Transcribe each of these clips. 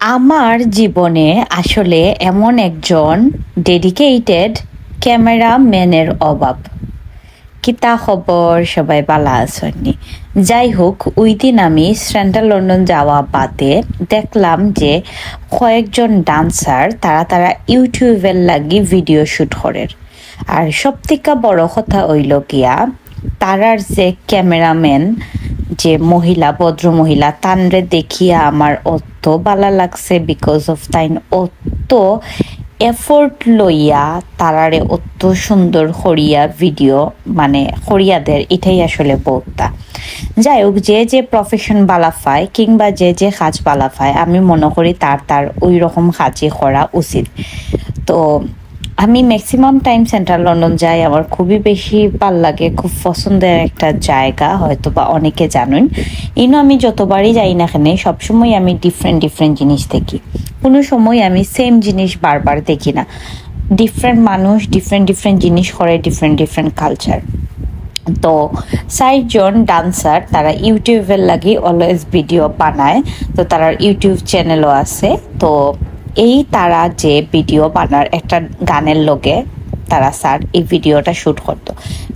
আমার জীবনে আসলে এমন একজন ডেডিকেটেড ক্যামেরাম্যানের অভাব। কিতা খবর? সবাই ভালো আছেননি যাই হোক, ওই দিন আমি সেন্ট্রাল লন্ডন যাওয়া বাদে দেখলাম যে কয়েকজন ডান্সার, তারা তারা ইউটিউবের লাগি ভিডিও শুট করের আর সব থেকে বড় কথা হইল গিয়া, তারার যে ক্যামেরাম্যান, যে মহিলা ভদ্র মহিলা তানরে দেখিয়া আমার ভালো লাগছে বিকজ অফ তাইন অত এফোর্ট লইয়া তারারে অত সুন্দর হরিয়া ভিডিও মানে হরিয়াদের এটাই আসলে বলতা যাই হোক যে যে প্রফেশন বালাফায় কিংবা যে যে কাজ বালাফায় আমি মনে করি তার তার ওই রকম কাজই করা উচিত। তো আমি ম্যাক্সিমাম টাইম সেন্ট্রাল লন্ডন যাই, আমার খুবই বেশি ভালো লাগে, খুব পছন্দের একটা জায়গা হয়তো বা অনেকে জানেন। ইনো আমি যতবারই যাই না এখানে সবসময় আমি ডিফারেন্ট ডিফারেন্ট জিনিস দেখি। কোনো সময় আমি সেম জিনিস বারবার দেখি না। ডিফারেন্ট মানুষ ডিফারেন্ট ডিফারেন্ট জিনিস করে ডিফারেন্ট ডিফারেন্ট কালচার তো চারজন ডান্সার তারা ইউটিউবের লাগে অলওয়েজ ভিডিও বানায়। তো তারা ইউটিউব চ্যানেলও আছে। তো এই তারা যে ভিডিও বানার একটা গানের লোকে, তারা স্যার এই ভিডিওটা শ্যুট করতো।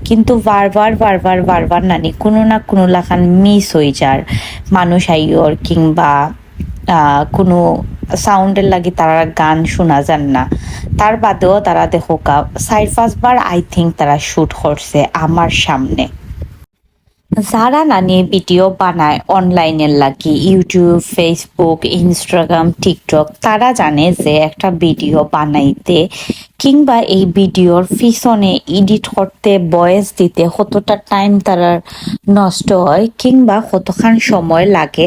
কিন্তু বারবার বারবার বারবার নানি কোনো না কোনো লাখান মিস হয়ে যার। মানুষ আইয়র কিংবা কোনো সাউন্ডের লাগি তারা গান শোনা যান না। তার বাদেও তারা দেখো চার পাঁচবার আই থিঙ্ক তারা শ্যুট করছে আমার সামনে। যারা নানি ভিডিও বানায় অনলাইনের লাগি, ইউটিউব ফেসবুক ইনস্টাগ্রাম টিকটক তারা জানে যে একটা ভিডিও বানাইতে কিংবা এই ভিডিওর পিছনে এডিট করতে বয়েস দিতে কতটা টাইম তারা নষ্ট হয় কিংবা কতখান সময় লাগে,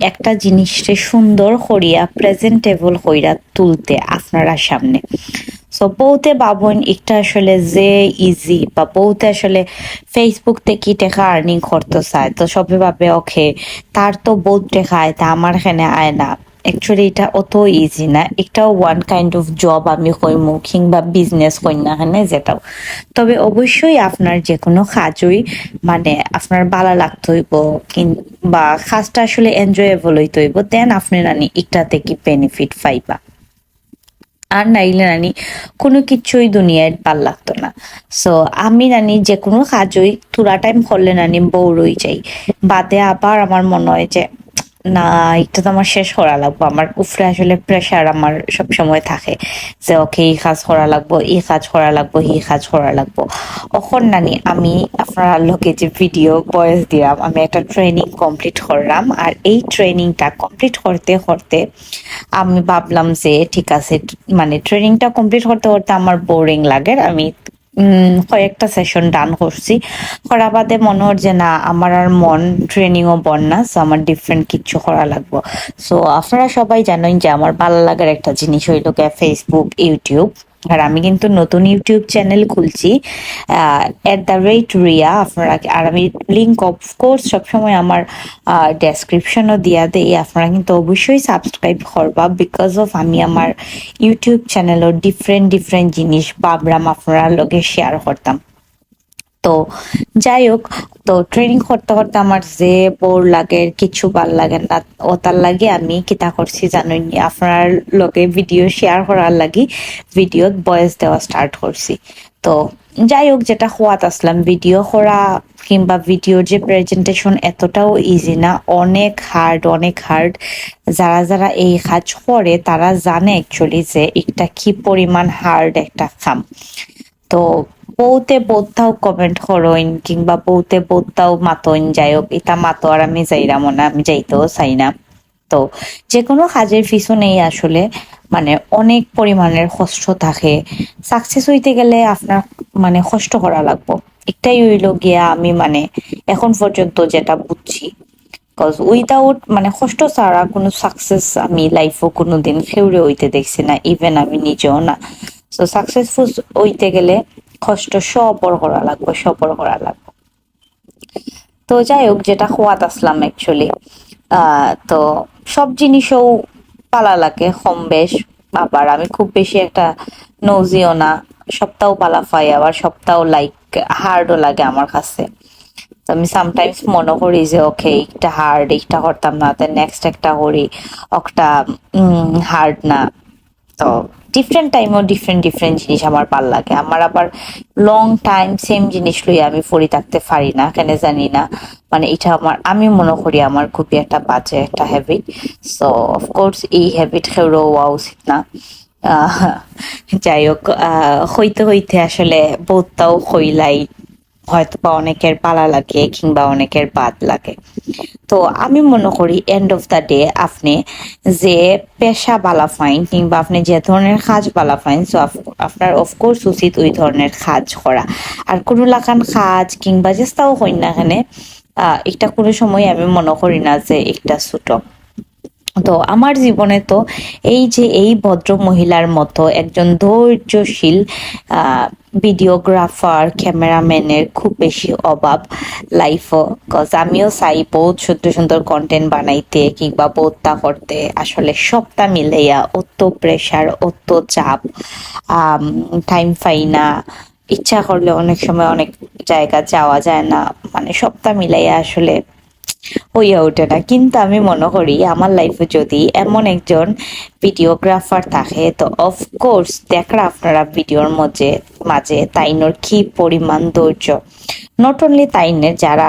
একটা জিনিসকে সুন্দর করিয়া প্রেজেন্টেবল কইরা তুলতে আপনারা সামনে। সো বহুতে ভাবুন একটা আসলে যে ইজি বা বহুতে আসলে ফেসবুক থেকে টাকা আর্নিং করতে চায়? তো সবে ভাবে ওকে তার তো বহুত টাকা আয় তা আমার এখানে আয় না। অ্যাকচুয়ালি এটা অত ইজি না। এটাও ওয়ান কাইন্ড অফ জব আমি কইমু, কিংবা বিজনেস কই না এখানে যেটাও। তবে অবশ্যই আপনার যে কোনো কাজই মানে আপনার বালা লাগতে হইব কিন- বা কাজটা আসলে এনজয়েবল হইতে হইব দেন আপনি নানি এটা থেকে বেনিফিট পাইবা। আর নাইলে নানি কোনো কিছুই দুনিয়ায় ভালো লাগতো না। সো আমি নানি যে কোনো কাজই, তুরা টাইম করলে নানি বউ রই যাই। বাদে আবার আমার মনে হয় যে না এটা তো আমার শেষ করা লাগবো। আমার উফরে আসলে প্রেশার আমার সব সময় থাকে যে, ওকে, এই কাজ করা লাগবো, এই কাজ করা লাগবো, এই কাজ করা লাগবো। অখন নানি, আমি আপনার লোকে যে ভিডিও বয়স দিলাম, আমি একটা ট্রেনিং কমপ্লিট করলাম। আর এই ট্রেনিংটা কমপ্লিট করতে করতে আমি ভাবলাম যে, ঠিক আছে মানে ট্রেনিংটা কমপ্লিট করতে করতে আমার বোরিং লাগে। আমি কয়েকটা সেশন ডান করছি। করা বাদে মনে হয় যে, না, আমার আর মন ট্রেনিংও বন না সো আমার ডিফারেন্ট কিছু করা লাগবো। সো আপনারা সবাই জানেন যে, আমার ভালো লাগার একটা জিনিস হইল ফেসবুক ইউটিউব আর আমি কিন্তু নতুন ইউটিউব চ্যানেল খুলছি এট দ্য রেট রিয়া, আপনারা আর আমি লিঙ্ক অফকোর্স সবসময় আমার ডেসক্রিপশনও দিয়া দেই, আপনারা কিন্তু অবশ্যই সাবস্ক্রাইব করবা বিকজ অফ আমি আমার ইউটিউব চ্যানেলও ডিফারেন্ট ডিফারেন্ট জিনিস বাবরাম আপনারা লগে শেয়ার করতাম। তো যাই হোক, তো ট্রেনিং করতে করতে আমার যে বোর লাগে, কিছু ভালো লাগে না, ও তার লাগে আমি কিতা করছি জানেন আপনার লগে ভিডিও শেয়ার করার লাগি ভিডিওত বয়েস দেওয়া স্টার্ট করছি। তো যাই হোক, যেটা হওয়াত আসলাম ভিডিও করা কিংবা ভিডিওর যে প্রেজেন্টেশন এতটাও ইজি না, অনেক হার্ড অনেক হার্ড যারা যারা এই কাজ করে, তারা জানে অ্যাকচুয়ালি যে এটা কি পরিমাণ হার্ড একটা কাম। তো বউতে বোধটাও কমেন্ট করইন কিংবা বউতে বোধটাও মাতইন যাই হোক এটা মাতো আর আমি যাইরাম না আমি যাইতেও চাই না। তো যে কোনো কাজের পিছনেই আসলে মানে অনেক পরিমাণের কষ্ট থাকে। সাকসেস হইতে গেলে আপনার মানে কষ্ট করা লাগবো। একটাই হইল গিয়া আমি মানে এখন পর্যন্ত যেটা বুঝছি। কজ উইদাউট মানে কষ্ট ছাড়া কোনো সাকসেস আমি লাইফও কোনো দিন ফেউরে হইতে দেখছি না ইভেন আমি নিজেও না। সো সাকসেসফুল হইতে গেলে কষ্ট সবর করা লাগবে, সবর করা লাগবে। তো যাই হোক যেটা খোয়াত আসলাম অ্যাকচুয়ালি তো সব জিনিসও পালা লাগে, কম বেশ। আবার আমি খুব বেশি একটা নৌজিও না সপ্তাহ পালা পাই, আবার সপ্তাহ লাইক হার্ডও লাগে আমার কাছে। তো আমি সামটাইমস মনে করি যে ওকে একটা হার্ড একটা করতাম না তো নেক্সট একটা করি, একটা হার্ড না। তো ডিফারেন্ট টাইমও ডিফারেন্ট ডিফারেন্ট জিনিস আমার ভালো লাগে। আমার আবার লং টাইম সেম জিনিস লই আমি ফরি থাকতে পারি না, কেন জানি না। মানে এটা আমার, আমি মনে করি আমার খুবই একটা বাজে একটা হ্যাবিট সো অফকোর্স এই হ্যাবিট খেয়েও হওয়া উচিত না। যাই হোক হইতে হইতে আসলে বোধটাও হইলাই। হয়তো বা অনেকের পালা লাগে কিংবা অনেকের বাদ লাগে। তো আমি মনে করি এন্ড অফ দ্য ডে আপনি যে পেশা বালা ফাইন কিংবা আপনি যে ধরনের কাজ বালা ফাইন সো আপনার অফকোর্স উচিত ওই ধরনের কাজ করা। আর কোনো লাগান কাজ কিংবা চেষ্টাও হই না এখানে এটা কোনো সময় আমি মনে করি না যে একটা ছোট। তো আমার জীবনে তো এই যে এই ভদ্র মহিলার মতো একজন ধৈর্যশীল ভিডিওগ্রাফার ক্যামেরাম্যানের খুব বেশি অভাব লাইফও কজ আমিও চাই বহুত সুন্দর সুন্দর কন্টেন্ট বানাইতে কিংবা বোধটা করতে আসলে সবটা মিলাইয়া অত প্রেশার অত চাপ টাইম পাই না। ইচ্ছা করলে অনেক সময় অনেক জায়গা যাওয়া যায় না। মানে সবটা মিলাইয়া আসলে হইয়া ওঠে না কিন্তু আমি মনে করি, আমার লাইফে যদি এমন একজন ভিডিওগ্রাফার থাকে, তো অফকোর্স দেখরা আপনারা ভিডিওর মাঝে মাঝে তাইনোর কি পরিমাণ ধৈর্য। নট অনলি তাইনের যারা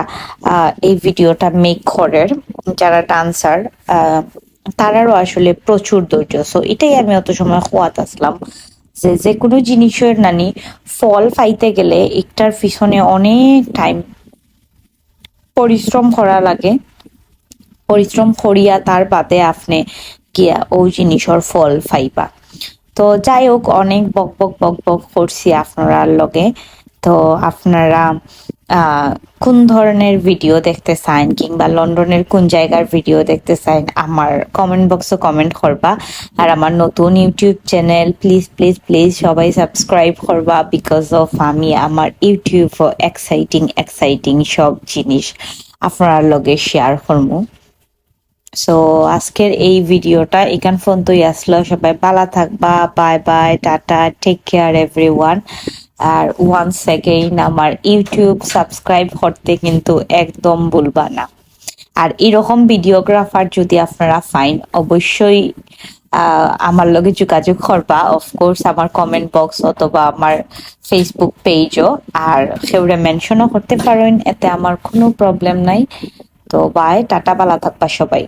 এই ভিডিওটা মেক করের, যারা ডান্সার তারারও আসলে প্রচুর ধৈর্য। সো এটাই আমি অত সময় খোয়াত আসলাম যে যে কোনো জিনিসের নানি ফল পাইতে গেলে একটার পিছনে অনেক টাইম পরিশ্রম করা লাগে। পরিশ্রম করিয়া তার বাদে আপনি গিয়া ওই জিনিসের ফল পাইবা। তো যাই হোক, অনেক বক বক বক বক করছি আপনারা লগে। তো আপনারা কোন ধরনের ভিডিও দেখতে চান কিংবা লন্ডনের কোন জায়গার ভিডিও দেখতে চান, আমার কমেন্ট বক্সে কমেন্ট করবা। আর আমার নতুন YouTube channel please please please সবাই সাবস্ক্রাইব করবা বিকজ অফ আমি, আমার ইউটিউব এক্সাইটিং এক্সাইটিং সব জিনিস আপনার লগে শেয়ার করব সো আজকের এই ভিডিওটা এখান পর্যন্তই আসলো। সবাই ভালো থাকবা। Bye bye tata. Take care everyone আর ওয়ান সেকেন্ড আমার ইউটিউব সাবস্ক্রাইব করতে কিন্তু একদম ভুলবা না। আর এরকম ভিডিওগ্রাফার যদি আপনারা ফাইন অবশ্যই আমার লগে যোগাযোগ করবা। অফকোর্স আমার কমেন্ট বক্স অথবা আমার ফেসবুক পেজও আর সেগুলো মেনশনও করতে পারেন, এতে আমার কোনো প্রবলেম নাই। তো বাই টাটা বালা থাকবা সবাই।